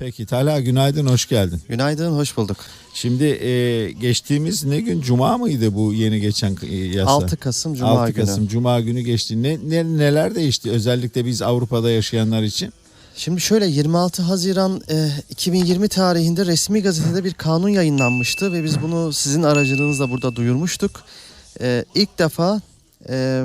Peki Talha günaydın hoş geldin. Günaydın, hoş bulduk. Şimdi e, geçtiğimiz ne gün Cuma mıydı bu yeni geçen e, yasa? 6 Kasım Cuma 6 günü. Kasım Cuma günü geçti. Ne, ne neler değişti özellikle biz Avrupa'da yaşayanlar için? Şimdi şöyle 26 Haziran e, 2020 tarihinde resmi gazetede bir kanun yayınlanmıştı ve biz bunu sizin aracılığınızla burada duyurmuştuk. E, ilk defa e,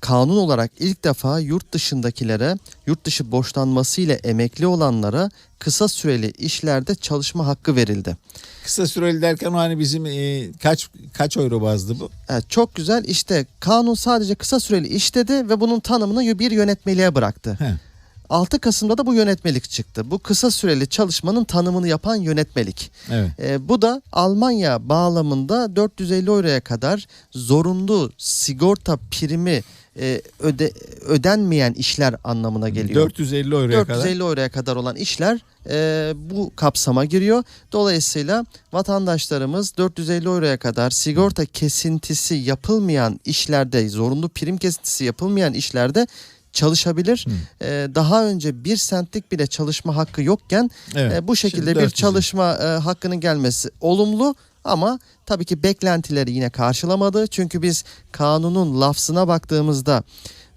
kanun olarak ilk defa yurt dışındakilere, yurt dışı borçlanması ile emekli olanlara kısa süreli işlerde çalışma hakkı verildi. Kısa süreli derken o hani bizim e, kaç kaç euro bazlı bu? Evet, çok güzel işte kanun sadece kısa süreli iş dedi ve bunun tanımını bir yönetmeliğe bıraktı. He. 6 Kasım'da da bu yönetmelik çıktı. Bu kısa süreli çalışmanın tanımını yapan yönetmelik. Evet. E, bu da Almanya bağlamında 450 euroya kadar zorunlu sigorta primi e, öde, ödenmeyen işler anlamına geliyor. 450 euroya kadar. 450 euroya kadar olan işler e, bu kapsama giriyor. Dolayısıyla vatandaşlarımız 450 euroya kadar sigorta kesintisi yapılmayan işlerde, zorunlu prim kesintisi yapılmayan işlerde çalışabilir. E, daha önce bir sentlik bile çalışma hakkı yokken Evet. e, bu şekilde bir 450. çalışma e, hakkının gelmesi olumlu ama tabii ki beklentileri yine karşılamadı. Çünkü biz kanunun lafzına baktığımızda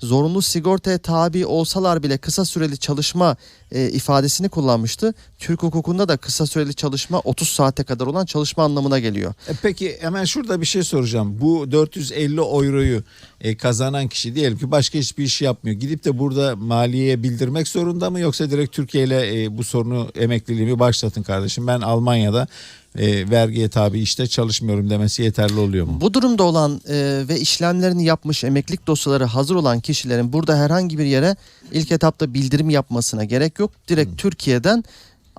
zorunlu sigortaya tabi olsalar bile kısa süreli çalışma e, ifadesini kullanmıştı. Türk hukukunda da kısa süreli çalışma 30 saate kadar olan çalışma anlamına geliyor. E peki hemen şurada bir şey soracağım. Bu 450 euroyu e, kazanan kişi diyelim ki başka hiçbir iş yapmıyor. Gidip de burada maliyeye bildirmek zorunda mı yoksa direkt Türkiye ile e, bu sorunu emekliliğimi başlatın kardeşim. Ben Almanya'da e, vergiye tabi işte çalışmıyorum demesi yeterli oluyor mu? Bu durumda olan e, ve işlemlerini yapmış emeklilik dosyaları hazır olan kişilerin burada herhangi bir yere ilk etapta bildirim yapmasına gerek yok. Direkt Türkiye'den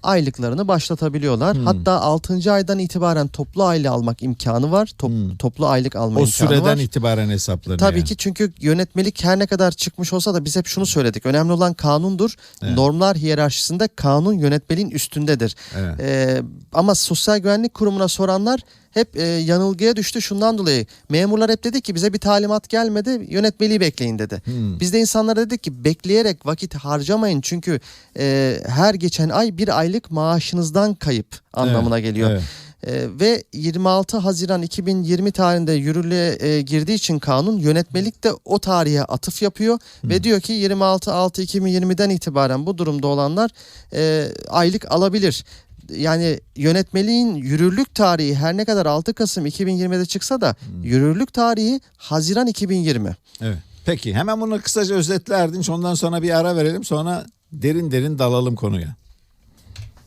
aylıklarını başlatabiliyorlar. Hmm. Hatta 6. aydan itibaren toplu aile almak imkanı var. Top- Hmm. Toplu aylık alma O imkanı süreden var. itibaren hesaplanıyor. Tabii yani. ki çünkü yönetmelik her ne kadar çıkmış olsa da biz hep şunu söyledik. Önemli olan kanundur. Evet. Normlar hiyerarşisinde kanun yönetmeliğin üstündedir. Evet. Ee, ama Sosyal Güvenlik Kurumu'na soranlar hep e, yanılgıya düştü şundan dolayı. Memurlar hep dedi ki bize bir talimat gelmedi yönetmeliği bekleyin dedi. Hmm. Biz de insanlara dedik ki bekleyerek vakit harcamayın çünkü e, her geçen ay bir aylık maaşınızdan kayıp anlamına Evet, geliyor. evet. Ee, ve 26 Haziran 2020 tarihinde yürürlüğe e, girdiği için kanun yönetmelik de o tarihe atıf yapıyor ve diyor ki 26 6 2020'den itibaren bu durumda olanlar e, aylık alabilir. Yani yönetmeliğin yürürlük tarihi her ne kadar 6 Kasım 2020'de çıksa da yürürlük tarihi Haziran 2020. Evet. Peki hemen bunu kısaca özetle Erdinç. Ondan sonra bir ara verelim. Sonra derin derin dalalım konuya.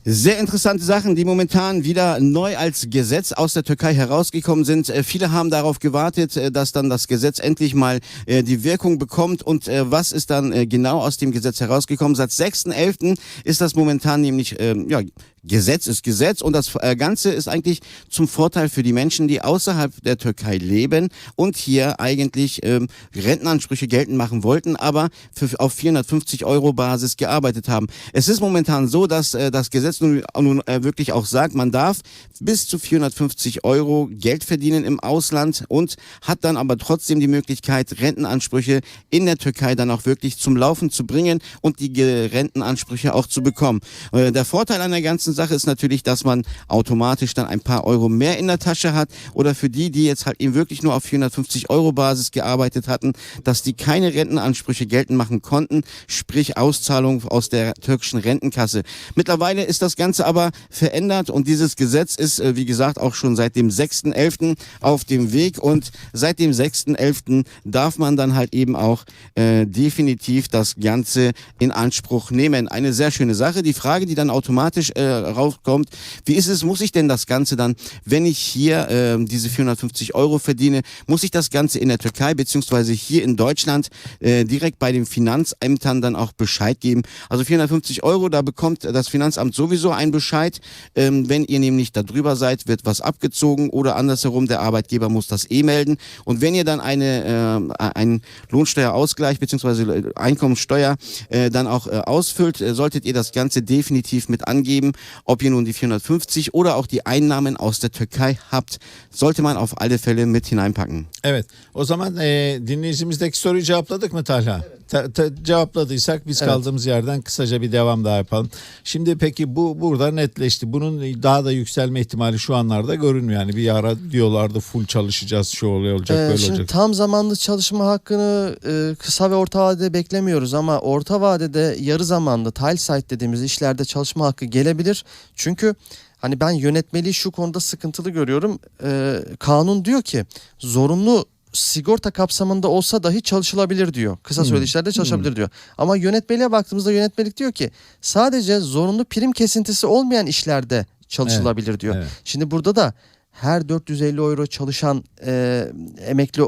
Sehr interessante Sachen, die momentan wieder neu als Gesetz aus der Türkei herausgekommen sind. Äh, Viele haben darauf gewartet, äh, dass dann das Gesetz endlich mal äh, die Wirkung bekommt. Und was ist dann genau aus dem Gesetz herausgekommen? Seit 6.11. ist das momentan nämlich, ähm, ja, Gesetz ist Gesetz und das äh, Ganze ist eigentlich zum Vorteil für die Menschen, die außerhalb der Türkei leben und hier eigentlich ähm, Rentenansprüche geltend machen wollten, aber für, auf 450 Euro Basis gearbeitet haben. Es ist momentan so, dass äh, das Gesetz nun, nun äh, wirklich auch sagt, man darf bis zu 450 Euro Geld verdienen im Ausland und hat dann aber trotzdem die Möglichkeit, Rentenansprüche in der Türkei dann auch wirklich zum Laufen zu bringen und die Rentenansprüche auch zu bekommen. Äh, der Vorteil an der ganzen Sache ist natürlich, dass man automatisch dann ein paar Euro mehr in der Tasche hat oder für die, die jetzt halt eben wirklich nur auf 450 Euro Basis gearbeitet hatten, dass die keine Rentenansprüche geltend machen konnten, sprich Auszahlung aus der türkischen Rentenkasse. Mittlerweile ist das Ganze aber verändert und dieses Gesetz ist, äh, wie gesagt, auch schon seit dem 6.11. auf dem Weg und seit dem 6.11. darf man dann halt eben auch äh, definitiv das Ganze in Anspruch nehmen. Eine sehr schöne Sache. Die Frage, die dann automatisch äh, rauskommt, wie ist es, muss ich denn das Ganze dann, wenn ich hier äh, diese 450 Euro verdiene, muss ich das Ganze in der Türkei beziehungsweise hier in Deutschland äh, direkt bei den Finanzämtern dann auch Bescheid geben? Also 450 Euro, da bekommt das Finanzamt sowieso einen Bescheid. Ähm, wenn ihr nämlich da drüber seid, wird was abgezogen oder andersherum, der Arbeitgeber muss das eh melden. Und wenn ihr dann eine, äh, einen Lohnsteuerausgleich beziehungsweise Einkommensteuer äh, dann auch äh, ausfüllt, äh, solltet ihr das Ganze definitiv mit angeben, ob ihr nun die 450 oder auch die Einnahmen aus der Türkei habt, sollte man auf alle Fälle mit hineinpacken. Evet. O zaman e, dinleyicimizdeki soruyu cevapladık mı Talha? Ta- ta- cevapladıysak biz Evet. kaldığımız yerden kısaca bir devam daha yapalım. Şimdi peki bu burada netleşti. Bunun daha da yükselme ihtimali şu anlarda görünmüyor. Yani bir ara diyorlardı full çalışacağız şu olay olacak Ee, böyle şimdi olacak. tam zamanlı çalışma hakkını e, kısa ve orta vadede beklemiyoruz ama orta vadede yarı zamanlı tile site dediğimiz işlerde çalışma hakkı gelebilir. Çünkü hani ben yönetmeliği şu konuda sıkıntılı görüyorum. Ee, kanun diyor ki zorunlu sigorta kapsamında olsa dahi çalışılabilir diyor. Kısa Hmm. süreli işlerde çalışabilir diyor. Ama yönetmeliğe baktığımızda yönetmelik diyor ki sadece zorunlu prim kesintisi olmayan işlerde çalışılabilir diyor. Evet. Şimdi burada da her 450 euro çalışan e, emekli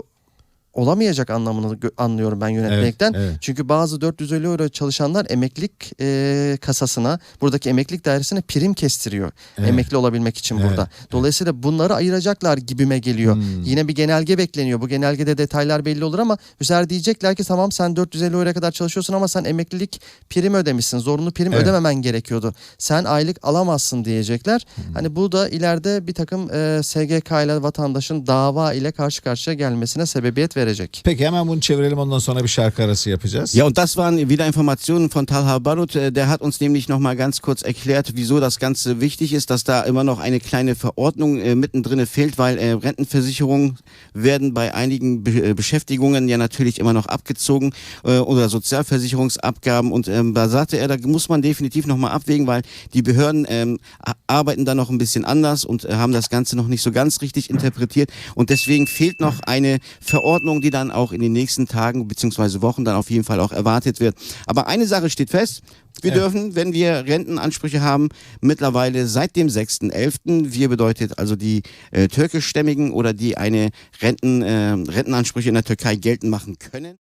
olamayacak anlamını anlıyorum ben yönetmelikten. Evet, evet. Çünkü bazı 450 euro çalışanlar emeklilik e, kasasına, buradaki emeklilik dairesine prim kestiriyor. Evet. Emekli olabilmek için Evet, burada. Dolayısıyla bunları ayıracaklar gibime geliyor. Hmm. Yine bir genelge bekleniyor. Bu genelgede detaylar belli olur ama sefer diyecekler ki tamam sen 450 euroya kadar çalışıyorsun ama sen emeklilik prim ödemişsin. Zorunlu prim Evet. ödememen gerekiyordu. Sen aylık alamazsın diyecekler. Hmm. Hani bu da ileride bir takım e, SGK ile vatandaşın dava ile karşı karşıya gelmesine sebebiyet verecek. Peki hemen bunu çevirelim ondan sonra bir şarkı arası yapacağız. Ja, und das waren wieder Informationen von Talha Barut. Äh, Der hat uns nämlich noch mal ganz kurz erklärt, wieso das Ganze wichtig ist, dass da immer noch eine kleine Verordnung äh, mittendrin fehlt, weil äh, Rentenversicherungen werden bei einigen Be äh, Beschäftigungen ja natürlich immer noch abgezogen äh, oder Sozialversicherungsabgaben. Und ähm, da sagte er, da muss man definitiv noch mal abwägen, weil die Behörden ähm, arbeiten da noch ein bisschen anders und äh, haben das Ganze noch nicht so ganz richtig interpretiert. Und deswegen fehlt noch eine Verordnung, die dann auch in den nächsten Tagen bzw. Wochen dann auf jeden Fall auch erwartet wird. Aber eine Sache steht fest. Wir Ja. dürfen, wenn wir Rentenansprüche haben, mittlerweile seit dem 6.11., wir bedeutet also die äh, türkischstämmigen oder die eine Renten, äh, Rentenansprüche in der Türkei geltend machen können.